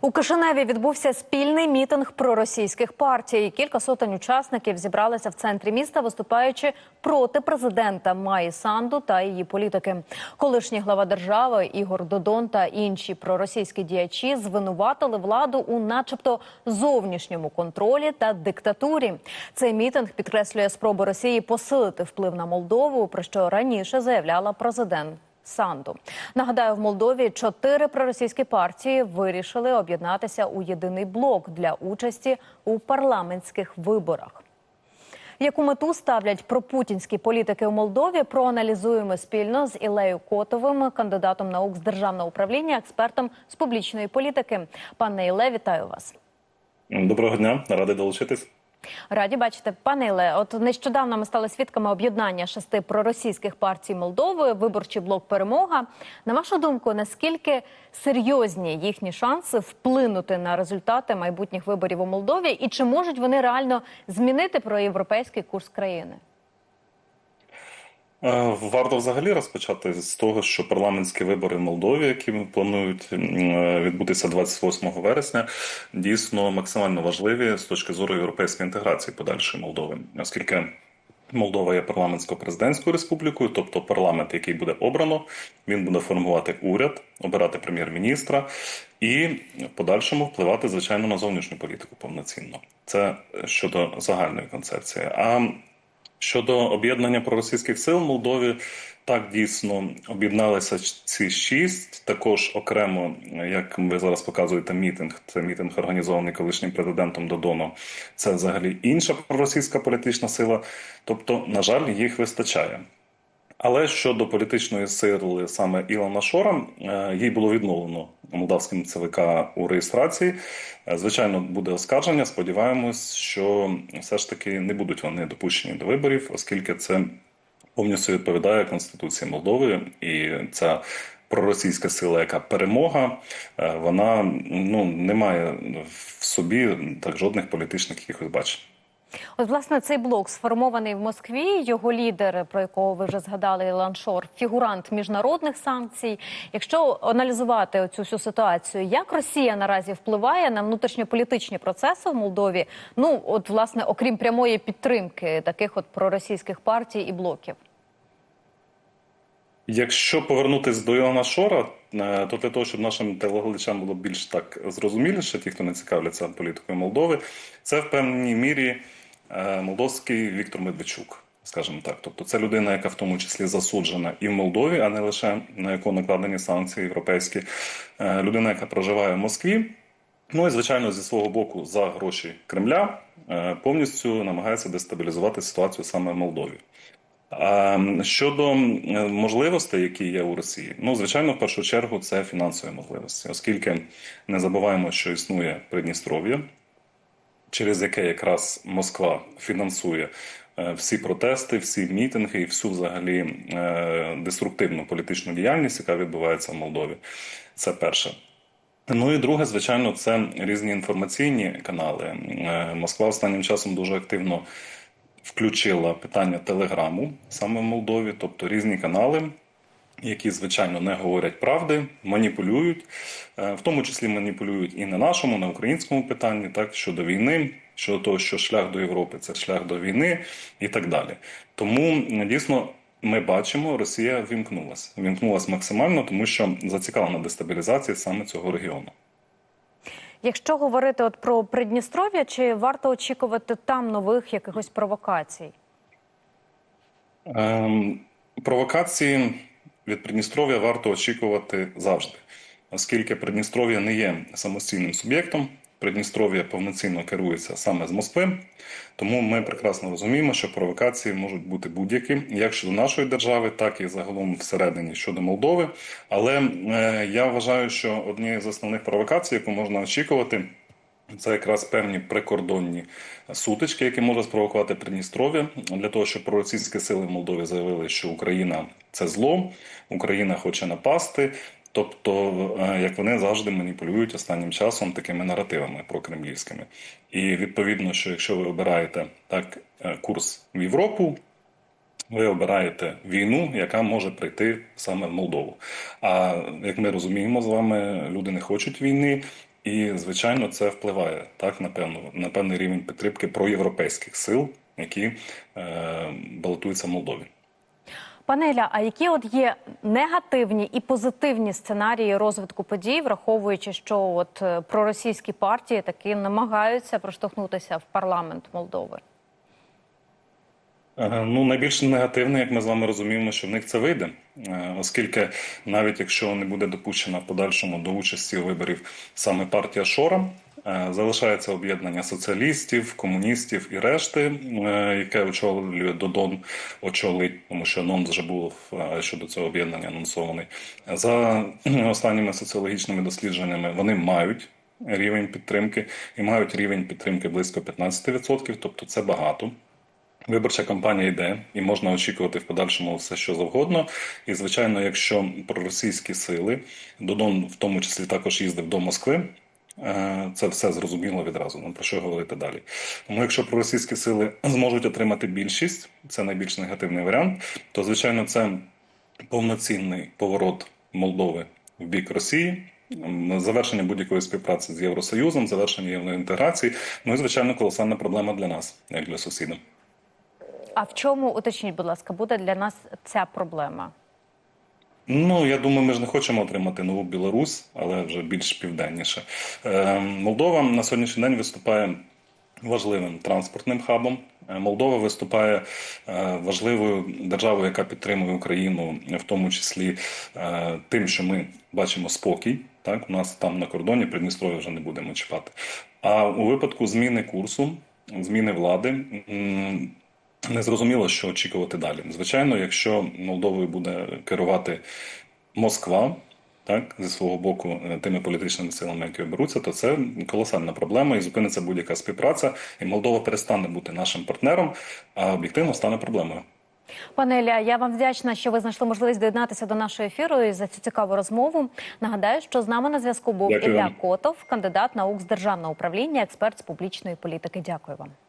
У Кишиневі відбувся спільний мітинг проросійських партій. Кілька сотень учасників зібралися в центрі міста, виступаючи проти президента Маї Санду та її політики. Колишній глава держави Ігор Додон та інші проросійські діячі звинуватили владу у, начебто, зовнішньому контролі та диктатурі. Цей мітинг підкреслює спробу Росії посилити вплив на Молдову, про що раніше заявляла президент. Санду нагадаю, в Молдові чотири проросійські партії вирішили об'єднатися у єдиний блок для участі у парламентських виборах. Яку мету ставлять пропутінські політики у Молдові? Проаналізуємо спільно з Ілею Котовим, кандидатом наук з державного управління, експертом з публічної політики. Пане Іле, вітаю вас. Доброго дня, радий долучитись. Раді бачити, пане Іле. От нещодавно ми стали свідками об'єднання шести проросійських партій Молдови. Виборчий блок перемога. На вашу думку, наскільки серйозні їхні шанси вплинути на результати майбутніх виборів у Молдові, і чи можуть вони реально змінити проєвропейський курс країни? Е, Варто взагалі розпочати з того, що парламентські вибори в Молдові, які планують м, відбутися 28 вересня, дійсно максимально важливі з точки зору європейської інтеграції подальшої Молдови, оскільки Молдова є парламентсько-президентською республікою, тобто парламент, який буде обрано, він буде формувати уряд, обирати прем'єр-міністра і в подальшому впливати звичайно на зовнішню політику повноцінно. Це щодо загальної концепції. А Щодо об'єднання проросійських сил в Молдові, так дійсно об'єдналися ці шість. Також окремо, як ви зараз показуєте, мітинг. Це мітинг організований колишнім президентом Додону. Це взагалі інша проросійська політична сила. Тобто, на жаль, їх вистачає. Але щодо політичної сили саме Ілона Шора, е, їй було відновлено молдавським ЦВК у реєстрації. Е, Звичайно, буде оскарження. Сподіваємось, що все ж таки не будуть вони допущені до виборів, оскільки це повністю відповідає Конституції Молдови, і ця проросійська сила, яка перемога, е, вона ну не має в собі так жодних політичних якихось бачень. От, власне, цей блок сформований в Москві. Його лідер, про якого ви вже згадали, Ілан Шор, фігурант міжнародних санкцій. Якщо аналізувати цю всю ситуацію, як Росія наразі впливає на внутрішньополітичні процеси в Молдові? Ну, от, власне, окрім прямої підтримки таких от проросійських партій і блоків. Якщо повернутися до Ілона Шора, е, то для того, щоб нашим телеглядачам було більш так зрозуміліше, ті, хто не цікавляться політикою Молдови, це в певній мірі молдовський Віктор Медведчук, скажімо так. Тобто це людина, яка в тому числі засуджена і в Молдові, а не лише на яку накладені санкції європейські, Е, людина, яка проживає в Москві. Ну і звичайно, зі свого боку, за гроші Кремля е, повністю намагається дестабілізувати ситуацію саме в Молдові. Щодо можливостей, які є у Росії, ну звичайно, в першу чергу це фінансові можливості, оскільки не забуваємо, що існує Придністров'я, через яке якраз Москва фінансує е, всі протести, всі мітинги і всю взагалі е, деструктивну політичну діяльність, яка відбувається в Молдові. Це перше. Ну і друге, звичайно, це різні інформаційні канали. Е, Москва останнім часом дуже активно включила питання телеграму саме в Молдові, тобто різні канали, які, звичайно, не говорять правди, маніпулюють, е, в тому числі маніпулюють і на нашому, на українському питанні, так щодо війни, щодо того, що шлях до Європи це шлях до війни і так далі. Тому дійсно. Ми бачимо, Росія вімкнулася. Вімкнулася максимально, тому що зацікавлена дестабілізації саме цього регіону. Якщо говорити от про Придністров'я, чи варто очікувати там нових якихось провокацій? Ем, провокації від Придністров'я варто очікувати завжди, оскільки Придністров'я не є самостійним суб'єктом. Придністров'я повноцінно керується саме з Москви, тому ми прекрасно розуміємо, що провокації можуть бути будь-які, як щодо нашої держави, так і загалом всередині щодо Молдови. Але е, я вважаю, що однією з основних провокацій, яку можна очікувати, це якраз певні прикордонні сутички, які може спровокувати Придністров'я, для того, щоб проросійські сили в Молдові заявили, що Україна це зло, Україна хоче напасти. Тобто, е, як вони завжди маніпулюють останнім часом такими наративами прокремлівськими. І відповідно, що якщо ви обираєте так е, курс в Європу, ви обираєте війну, яка може прийти саме в Молдову. А як ми розуміємо з вами, люди не хочуть війни. І, звичайно, це впливає так на певну на певний рівень підтримки проєвропейських сил, які е, балотуються в Молдові. Пане Ілля, а які от є негативні і позитивні сценарії розвитку подій, враховуючи, що от е, проросійські партії таки намагаються проштовхнутися в парламент Молдови? Е, Ну, найбільш негативне, як ми з вами розуміємо, що в них це вийде, Е, оскільки навіть якщо не буде допущена в подальшому до участі у виборів саме партія Шора, е, залишається об'єднання соціалістів, комуністів і решти, яке очолює Додон, очолить, тому що НОН вже був щодо цього об'єднання анонсований. За останніми соціологічними дослідженнями вони мають рівень підтримки і мають рівень підтримки близько 15%, тобто це багато. Виборча кампанія йде, і можна очікувати в подальшому все, що завгодно. І звичайно, якщо проросійські сили, Додон в тому числі також їздив до Москви. е, Це все зрозуміло відразу. Ну про що говорити далі? Тому, якщо проросійські сили зможуть отримати більшість, це найбільш негативний варіант, то звичайно це повноцінний поворот Молдови в бік Росії. Завершення будь-якої співпраці з Євросоюзом, завершення євроінтеграції. Ну і звичайно, колосальна проблема для нас, як для сусіда. А в чому уточніть, будь ласка, буде для нас ця проблема? Ну, я думаю, ми ж не хочемо отримати нову Білорусь, але вже більш південніше. Е, Молдова на сьогоднішній день виступає важливим транспортним хабом. Е, Молдова виступає е, важливою державою, яка підтримує Україну, в тому числі тим, що ми бачимо спокій. Так, у нас там на кордоні Придністров'я вже не будемо чіпати. А у випадку зміни курсу, зміни влади. Не зрозуміло, що очікувати далі. Звичайно, якщо Молдовою буде керувати Москва, так, зі свого боку, е, тими політичними силами, які оберуться, то це колосальна проблема і зупиниться будь-яка співпраця, і Молдова перестане бути нашим партнером, а об'єктивно стане проблемою. Пане Ілля, я вам вдячна, що ви знайшли можливість доєднатися до нашого ефіру і за цю цікаву розмову. Нагадаю, що з нами на зв'язку був Дякую Ілля. Котов, кандидат наук з державного управління, експерт з публічної політики. Дякую вам.